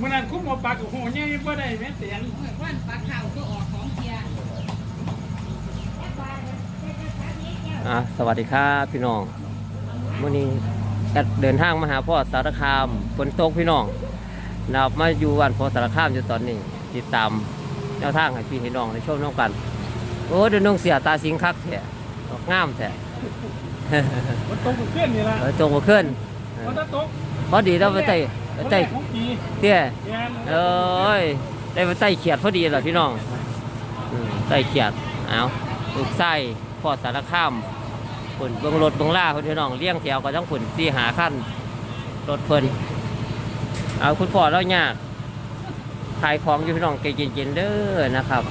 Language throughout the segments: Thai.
มันนั่นคุ้มหัวปลากับหัวใหญ่บ่ได้แม่เตียนวันปลาเข่าก็ออกของเทียอะสวัสดีครับพี่น้องวันนี้แอดเดินทางมาหาพ่อสารคามฝนตกพี่น้องนะครับมาอยู่วันพ่อสารคามอยู่ตอนนี้ติดตามแนวทางให้พี่ให้น้องในชมน้องกัน โอ้เดินน้องเสียตาสิงคักแท้ดอกงามแท้มันตกขึ้นนี่ละเออจงมาขึ้นมันจะตกพอดีเราไปไต่ ไต่ของปีเตี้ยแกนเอ้ยได้ไปไต่เขียดพอดีเหรอพี่น้องอืมไต่เขียดเอาลูกไส้พอสารคามผนเบิ้งรถเบิ้งล่าคนพี่น้องเลี้ยงแถวก็ต้องผนสี่หาขั้นรถเพิ่นเอาคุณพ่อเรายากขายของอยู่พี่น้องเก่งๆเด้อนะครับ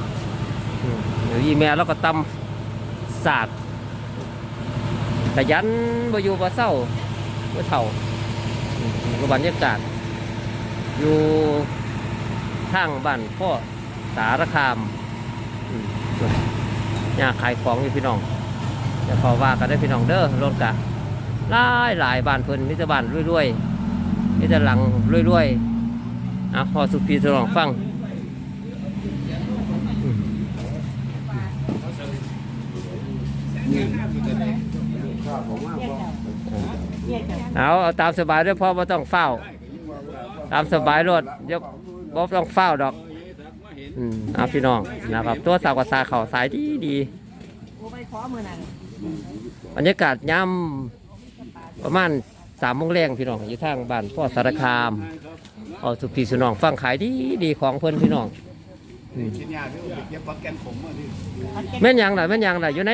อืมเดี๋ยวอีแม่เราก็ตำศาสตร์ขยันบ่อยู่บ่เศร้าบ่เฒ่าอืมก็บรรยากาศ อยู่ทางบ้านพ่อสารคามอยากขายของอยู่พี่น้องจะขอว่ากันได้พี่น้องเด้อรถกะหลายหลายบ้านเพิ่นมิตรบ้านรวยๆมิตรหลังรวยๆอะพอสุพีสลองฟังเอาเอาตามสบายด้วยพ่อไม่ต้องเฝ้า ตามสบายรถยกบ่ต้องเฝ้าดอกอืมเอาพี่น้องนะครับ ตัวสาวกับสาเขาสายดีดีโอ้ไปขอมือนั่นบรรยากาศย่ำประมาณสามโมงแรงพี่น้องอยู่ทางบ้านพ่อสารคามเอาสุพีสุน้องฟังขายดีดีของเพิ่นพี่น้องอืมแม่นยังล่ะแม่นยังล่ะอยู่ใน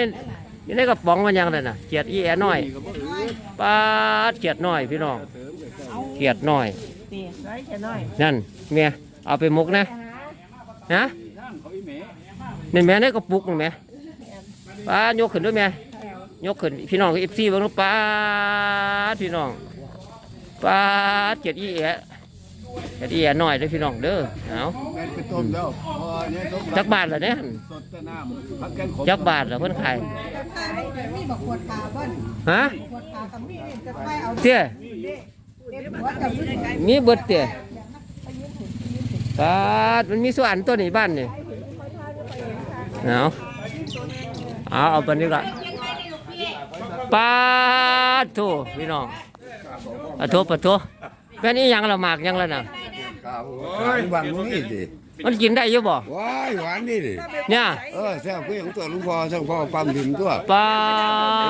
อยู่ในกระป๋องแมันยังล่ะน่ะเกียดอีแอน้อยปาดเกียดน้อยพี่น้อง เกียดน้อยตีไรแค่น้อยนั่นเมียเอาไปหมกนะนะนี่แม่ในกระปุกนี่แม่ป้ายกขึ้นด้วยแม่ยกขึ้นพี่น้องเอฟซีบ้างลูกป้าดพี่น้องป้าดเกียดอีแอะเกียดอีแอะหน่อยเลยพี่น้องเด้อเอาแม่นไปต้มแล้วพอเนี่ยต้มจักบาทเหรอเนี่ยสดแต่น้ำพักแกนขมจักบาทเหรอเพิ่นขายมีบอกขวดขาบ้านฮะขวดขากับมีจะไปเอาเตี้ยเด็ดหัวกับยืดไกลมีเบิดเตี้ยป้าดมันมีส่วนตัวนี้บ้านนี่เอาเอาเอาไปนี่ละปาดโถพี่น้องปะโถปะโถเป็นอีหยังละหมากหยังละน่ะครับหวานนี่ดิมันกินได้อยู่บ่ว้ายหวานนี่ดิเนี่ยเออแซ่บเพื่อนตัวหลุงพ่อทั้งพ่อปั๊มดินตัวปา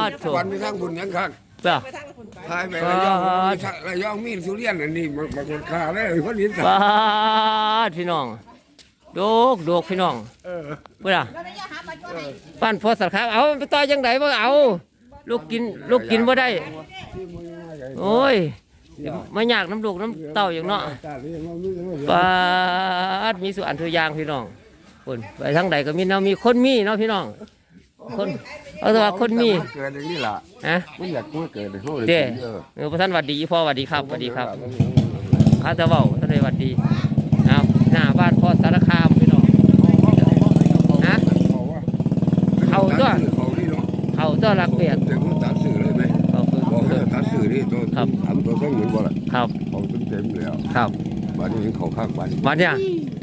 ดโถวันไปทั้งบุญยังคัก เป้าทายไประยองมีชะระยองมีสุเรียนอันนี้มันมันขาเลยคนนี้ปาดพี่น้องโดกโดกพี่น้องเออเพื่อป้านพอสักครั้งเอาไปต่อยจังไดบ่เอา ลูกกินลูกกินบ่ได้โอ้ยมายากน้ำลูกน้ำเต้าอย่างเนาะตาเลี้ยงเราไม่รู้ปาดมีสุอันทุกอยางพี่น้องคนไปทางใดก็มีเนาะมีคนมีเนาะพี่น้อง คน เอาแต่ว่าคนมีเกิดอย่างนี้ล่ะฮะมันอยากมาเกิดในห้องเลยเด้เออเออพระท่านหวัดดีพ่อหวัดดีครับหวัดดีครับข้าจะเว้าท่านเลยหวัดดีเอาหน้าบ้านพ่อสารคามพี่น้องฮะเอาตัวเขานี่เนาะเขาตัวรักเบียดเดี๋ยวมันตัดสื่อเลยไหมเขาคือบอกให้ตัดสื่อนี่ตัวครับทำตัวต้องเหมือนบ่ล่ะครับเขาเต็มเต็มๆแล้วครับบัดนี้เขาข้างบัดวันเนี้ยบัดอ่าถึง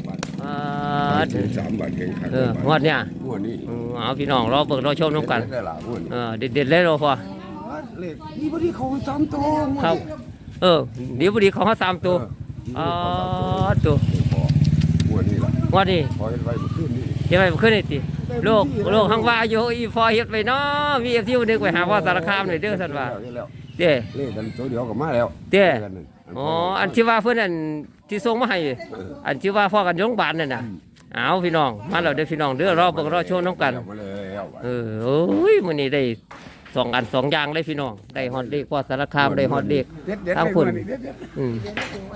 สามบัดเองครับเอองวดเนี้ยงวดนี้อืมเอาพี่น้องรอเบิกรอชมน้ำกัน ได้หลายงวดนี้เออเด็ดๆเลยเราพอ เลขนี่พอดีเขาสามตัวงวดครับนี้เออเดี๋ยวพอดีของเขาสามตัวเออ๋ออตัวพองวดนี้ล่ะงวดนี้พอเห็นไว้เมื่อคืนนี้เฮ็ดไปขึ้นนี่ติโลกโลกข้างว่าอยู่อีฟอเฮ็ดไปเนาะมีเอฟซีนึกไปหาว่าสารคามหน่อยเด้อซั่นว่าเห็นแล้วเด้เลขกันตัวเดียวก็มาแล้วเด้เลขกันนั่น อ๋ออันที่ว่าเพิ่นอันที่ส่งมาให้อันที่ว่าพ่อกันโรงพยาบาลนั่นน่ะเอาพี่น้องมาแล้วเด้อพี่น้องเด้อรอเบิ่งรอชมน้ำกันเอามาแล้วเออโอ้ยมื้อนี้ได้สองอันสองอย่างเลยพี่น้องได้ฮอดเด็กว่าสารคามได้ฮอดเด็กเด็ดเด็ดทางคุณเด็ดเด็ดอืม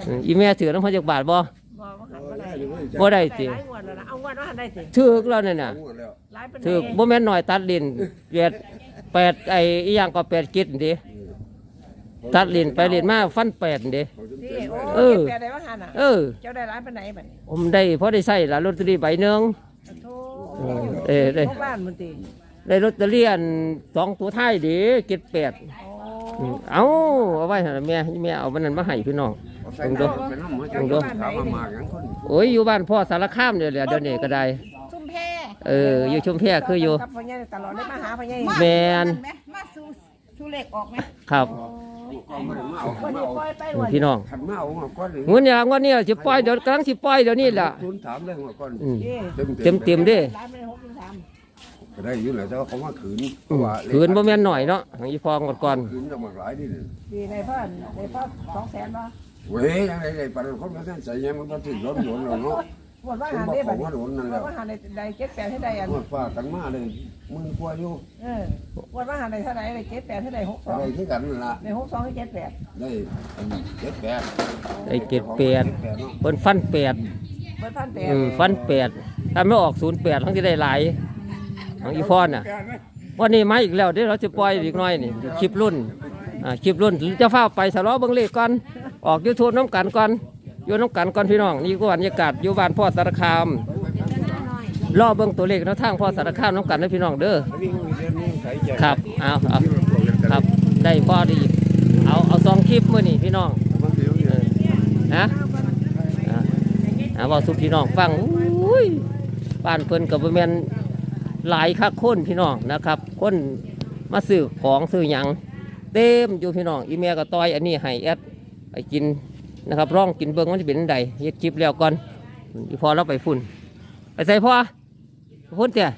อืมอีแม่ถือน้ำพันจักบาทบ่บ่ว่าหันบ่ได้บ่ได้ติหลายงวดแล้วนะเอางวดว่าหันได้สิถือกแล้วนั่นน่ะงวดแล้วหลายเป็นถือกบ่แม่นน้อยตัดลิ้นเปียดแปดไอ้อีหยังก็แปดกิดดิ ตัดลิ้นไปลิ้นมาฟันแปดดิที่โอ้เออเก็บได้ว่าหันอะ เออ เจ้าได้หลายเป็นไหนบัดนี้ผมได้พอได้ใส่ละลอตเตอรี่ใบหนึงโธเออได้ พวกบ้านมันตีได้ลอตเตอรี่อันสองตัวท้ายดิเจ็ดแปดโอ้อืมเอาเอาไว้ให้แม่แม่เอามันนั้นมาให้พี่น้องสใส่น้ำไปน้ำมาจังถามมามาอย่างคนโอ้ยอยู่บ้านพ่อสารคามเดี๋ยวแหละเดี๋ยวนี้ก็ได้ซุ่มแพเอออยู่ชุมแพคืออยู่ กับพ่อใหญ่ตลอดได้มาหาพ่อใหญ่แมน มาสู่สู่เลขออกไหมครับก็ไม่ได้มาเอ พี่น้องขันมาเอามาก้อนเลยงวดนี้งวดนี้สิปล่อยเดี๋ยวกำลังสิปล่อยเดี๋ยวนี้ล่ะทุนถามเรื่องมาก้อนอืมเต็มเต็มเต็มๆเด้ร้านไม่ได้หกถึงสามก็ได้อยู่แหละแต่ว่าเขามาขืนขืนบ่แม่นหน่อยเนาะของอีฟองก่อนขืนจะมาหลายนี่ดีในพ่อในพ่อสองแสนป่ะเว้ยยังไงไอ้ปลาคนมาท่านใส่ยังมันมาถึงรถหลวงแล้วเนาะ หมดว่าผมหาบอกได้ขบัอดงว่าหลวงนั่นแหละว่าหาในใดเจ็ดแปดเท่าใดอัน หมดฟ้ากันมาเลยมึงกลัวอยู่เออหมดว่าหาในเท่าใดในเจ็ดแปดเท่าใดหกสออะงไรที่กันนั่นละในหกสองหรือเจ็ดแปดได้เจ็ดแปดๆไอ้เจ็ดแปดเนาะเพิ่นฟันแปดเปิดพันแปดอืมฟันแปดถ้าไม่ออกศูนย์แปดทั้งที่ได้หลายของอีฟอนน่ะวันนี้มาอีกแล้วเดี๋ยวเราจะปล่อยอีกหน่อยนี่คลิปรุ่นอ่าคลิปรุ่นจะฟ้าไปสะล้อเบิ่งเลขก่อนออกยูทูบน้ำกันก่อน อยู่น้ำกันก่อนพี่น้องนี่ก็บรรยากาศอยู่บ้านพ่อสารคามรอเบิ่งตัวเลขแนวทางพ่อสารคามน้ำกันนะพี่น้องเด้อครับเอาเอาครับได้พอดีเอาเอาสองคลิปมื่อนี่พี่น้องนะอ่าเอาบอกสุพี่น้องฟังอุ้ยบ้านเพิ่นกับแมนหลายคักคนพี่น้องนะครับ คนมาซื้อของซื้อหยังเต็มอยู่พี่น้องอีเมลก็ต้อยอันนี้ให้แอดไปกิน นะครับร่องกินเบิ้งมันจะเป็นจั่งใดเฮ็ดคลิปแล้วก่อนอีพอเราไปฝุ่น ไปใส่พ่อพุ่นเตี่ย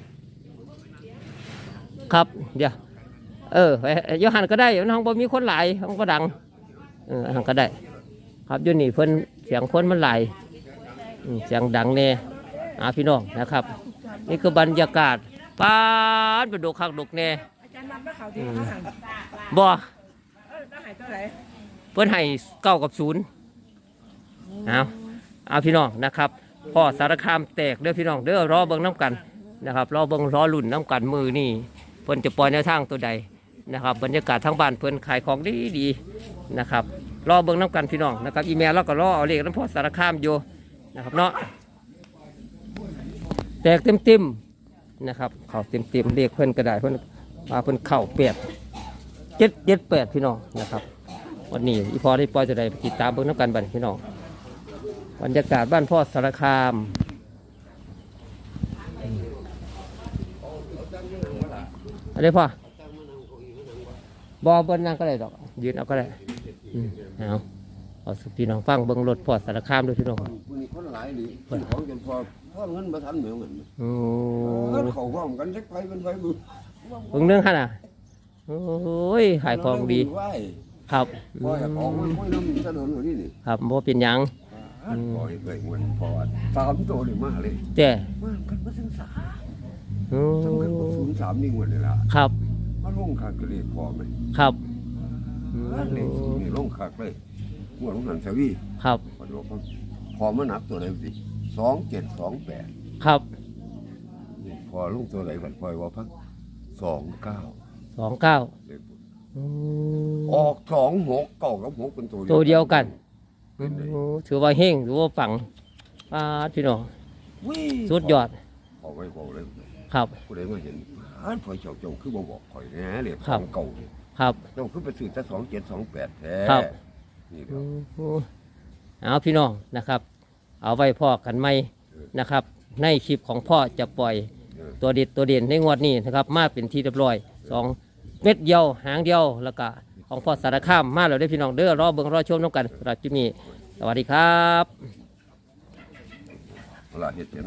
ครับเดี๋ยวเออไปโยหันก็ได้น้องบ่มีคนหลายน้องบ่ดังเออหันก็ได้ ครับอยู่นี่เพิ่นเสียงคนมันหลายอืมเสียงดังแน่อาพี่น้องนะครับ นี่คือบรรยากาศป้าดเป็นดกคักดกแน่อาจารย์นับว่าเขาที่เขาหันบ่เออต้องหายเท่าไหร่เพิ่นให้เก้ากับศูนย์ เอาเอาพี่น้องนะครับพ่อสารคามแตกเด้อพี่น้องเด้อรอเบิ่งน้ำกันนะครับรอเบิ่งรอลุ่นน้ำกันมือนี่เพิ่นจะปล่อยแนวทางตัวใดนะครับ บรรยากาศทั้งบ้านเพิ่นขายของดีดีนะครับรอเบิ่งน้ำกันพี่น้องนะครับอีเมลเราก็รอเอาเลขน้ำพ่อสารคามอยู่นะครับเนาะแตกเต็มเต็มนะครับเข่าเต็มเต็มๆเลขเพิ่นก็ได้เพิ่นมาเพิ่นเข่าแปดเจ็ดเจ็ดแปดพี่น้องนะครับ วันนี้อีพอได้ปล่อยจะได้ติดตามเบิ่งน้ำกันบันพี่น้อง บรรยากาศบ้านพ่อสารคาม อะไรพ่อ บอเบิ้ลนั่งก็ได้ดอก ยืนเอาก็ได้อืมเอาเอาสุพี่น้องฟังเบิ้งรถพ่อสารคามด้วยพี่น้องวันนี้คนหลายหรือคนของจนพอพ่อเงินมาทันเหมือนกันโอ้เงินเขาพร้อมกันสักไฟเป็นไฟบุญเบิ้งเรื่องขนาดโอ้ยขายของดีไหวครับอืพ่ออยากของมันมไม่น้ำถนนอยู่นี่นี่ครับบ่เป็นหยัง พ่อเคยเหมือนพ่อสามตัวเลยมาเลยแต่มากันมาถึงสามโอ้สำคัญกว่าศูนย์สามนี่หมดเลยล่ะครับมาลงขากกระเรียกพ่อไหมครับอืเลขศูนย์มนี่ลงขากเลยหัวลงหันสวีครับพอลงพอมานับตัวไหนสิสองเจ็ดสองแปดครับนี่พอลงตัวไหนบัดพอยว่าพักสองเก้าสองเก้าเลขบุญอืมออกสองหกเก้ากับหกเป็นตัวตัวเดียวกัน เป็นไงโอ้ถือว่าเฮงถือว่าฝังป้าดพี่น้องวิ่สุดยอดพอไว้บอกเลยครับ ผู้ใดมาเห็นอ้านพอยเจ้าเจ้าคือบ่บอกข่อยแหน่เลยครับของเก่านี่ครับ เจ้าคือไปซื้อแต่สองเจ็ดสองแปดแท้ครับ นี่เดียวอืมเอาพี่น้องนะครับ เอาไว้พ่อกันไหมนะครับ ในคลิปของพ่อจะปล่อยเออ ตัวเด็ดตัวเด่นในงวดนี้นะครับ มาเป็นที่เรียบร้อยสองเม็ดเดียวหางเดียวแล้วก็ ของพ่อสารคามมาแล้วได้พี่น้องเด้อรอเบิ่งรอชมน้ำกันสำหรับจุมีสวัสดีครับเวลาเฮ็ดเห็น